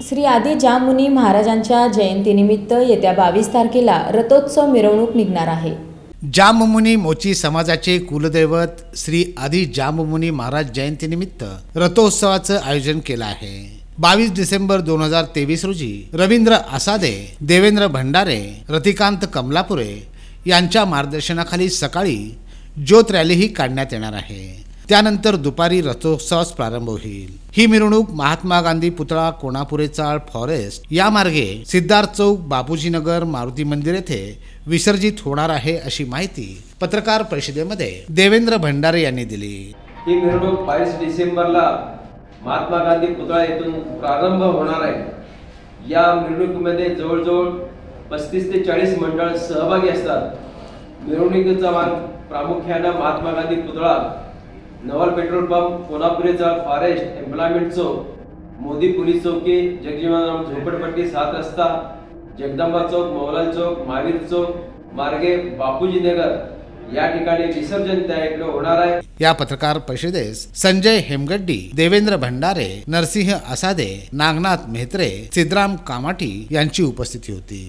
श्री आदी जामुनी महाराजांच्या जयंतीनिमित्त येत्या बावीस तारखेला रथोत्सव मिरवणूक निघणार आहे. जाममुनी मोची समाजाचे कुलदैवत श्री आदी जाममुनी महाराज जयंतीनिमित्त रथोत्सवाचं आयोजन केलं आहे. बावीस डिसेंबर दोन हजार तेवीस रोजी रवींद्र आसादे देवेंद्र भंडारे रतिकांत कमलापुरे यांच्या मार्गदर्शनाखाली सकाळी ज्योत रॅलीही काढण्यात येणार आहे. त्यानंतर दुपारी रथोत्सवास प्रारंभ होईल. ही मिरवणूक महात्मा गांधी पुतळा कोणापुरे चाळ फॉरेस्ट या मार्गे सिद्धार्थ चौक बापूजी नगर मारुती मंदिर येथे विसर्जित होणार आहे अशी माहिती पत्रकार परिषदेमध्ये देवेंद्र भंडारे यांनी दिली. ही मिरवणूक बावीस डिसेंबरला महात्मा गांधी पुतळा येथून प्रारंभ होणार आहे. या मिरवणुकीमध्ये जवळजवळ पस्तीस ते चाळीस मंडळ सहभागी असतात. मिरवणुकीचा मार्ग प्रामुख्यानं महात्मा गांधी पुतळा Naval petrol pump Kolhapuri Chowk forest employment Chowk Modi police chowki Jagjivanram झोपडपट्टी सात रस्ता जगदंबा चौक मौलाल चौक महावीर चौक मार्गे बापूजी नगर. या ठिकाणी विसर्जन त्या होणार आहे. या पत्रकार परिषदेस संजय हेमगड्डी देवेंद्र भंडारे नरसिंह आसादे नागनाथ मेहत्रे सिद्धराम कामाटी यांची उपस्थिती होती.